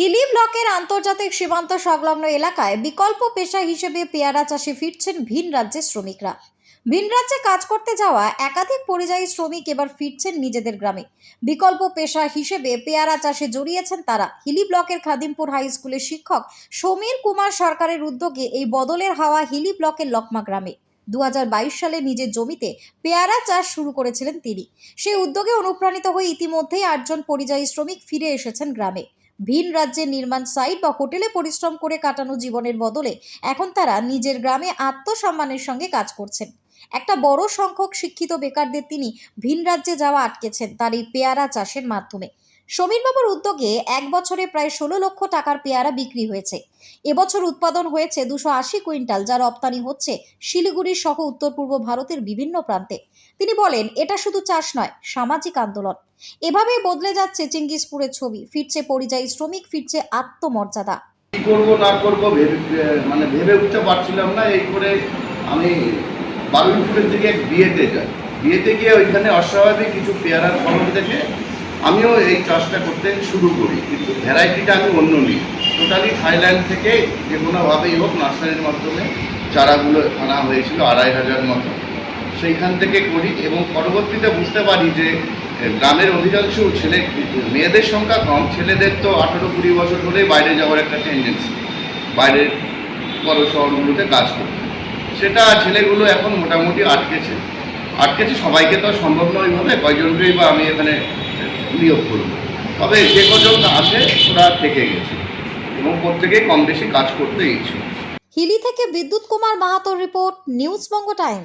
হিলি ব্লকের আন্তর্জাতিক সীমান্ত সংলগ্ন এলাকায় বিকল্প পেশা হিসেবে পেয়ারা চাষে ফিরছেন ভিন রাজ্যের শ্রমিকরা। ভিন রাজ্যে কাজ করতে যাওয়া একাধিক পরিযায়ী শ্রমিক এবার ফিরছেন নিজেদের গ্রামে। বিকল্প পেশা হিসেবে পেয়ারা চাষে জড়িয়েছেন তারা। হিলি ব্লকের খাদিমপুর হাই স্কুলের শিক্ষক সমীর কুমার সরকারের উদ্যোগে এই বদলের হাওয়া হিলি ব্লকের লকমা গ্রামে। দু হাজার বাইশ সালে নিজের জমিতে পেয়ারা চাষ শুরু করেছিলেন তিনি। সেই উদ্যোগে অনুপ্রাণিত হয়ে ইতিমধ্যেই আটজন পরিযায়ী শ্রমিক ফিরে এসেছেন গ্রামে। ভিন রাজ্যের নির্মাণ সাইট বা হোটেলে পরিশ্রম করে কাটানো জীবনের বদলে এখন তারা নিজের গ্রামে আত্মসম্মানের সঙ্গে কাজ করছেন। একটা বড় সংখ্যক শিক্ষিত বেকারদের তিনি ভিন রাজ্যে যাওয়া আটকেছেন তার এই পেয়ারা চাষের মাধ্যমে। সমীরবাবুর উদ্যোগে এক বছরে প্রায় ষোলো লক্ষ টাকার পেয়ারা বিক্রি হয়েছে। এবছর উৎপাদন হয়েছে দুশো আশি কুইন্টাল, যা রপ্তানি হচ্ছে শিলিগুড়ি সহ উত্তর পূর্ব ভারতের বিভিন্ন প্রান্তে। তিনি বলেন, এটা শুধু চাষ নয়, সামাজিক আন্দোলন। এভাবেই বদলে যাচ্ছে চিঙ্গিসপুরের ছবি, ফিরছে পরিযায়ী শ্রমিক, ফিরছে আত্মমর্যাদা। কি করব, না করব, ভেবে মানে ভেবে উঠতে পারছিলাম না, এই করে আমি বারুইপুরের দিকে বিয়েতে যাই। বিয়েতে গিয়ে ওইখানে অস্বাভাবিক কিছু পেয়ারার ফলন দেখে আমিও এই চাষটা করতে শুরু করি, কিন্তু ভ্যারাইটিটা আমি অন্য নিই। টোটালি থাইল্যান্ড থেকে যে কোনোভাবেই হোক নার্সারির মাধ্যমে চারাগুলো আনা হয়েছিল আড়াই হাজার মতো। সেইখান থেকে করি এবং পরবর্তীতে বুঝতে পারি যে গ্রামের অধিকাংশ ছেলে, মেয়েদের সংখ্যা কম, ছেলেদের তো আঠেরো কুড়ি বছর হলেই বাইরে যাওয়ার একটা টেন্ডেন্সি বাইরের বড় শহরগুলোতে কাজ করতে। সেটা ছেলেগুলো এখন মোটামুটি আটকেছে। আটকেছে সবাইকে তো সম্ভব নয় ওইভাবে, কয়জনকেই বা আমি এখানে নিয়োগ করব তবে যে কজন আসে ওরা থেকে গেছে। এবং প্রত্যেকেই কম বেশি কাজ করতে ইচ্ছুক। হিলি থেকে বিদ্যুৎ কুমার মাহাতোর রিপোর্ট, নিউজ বঙ্গ টাইম।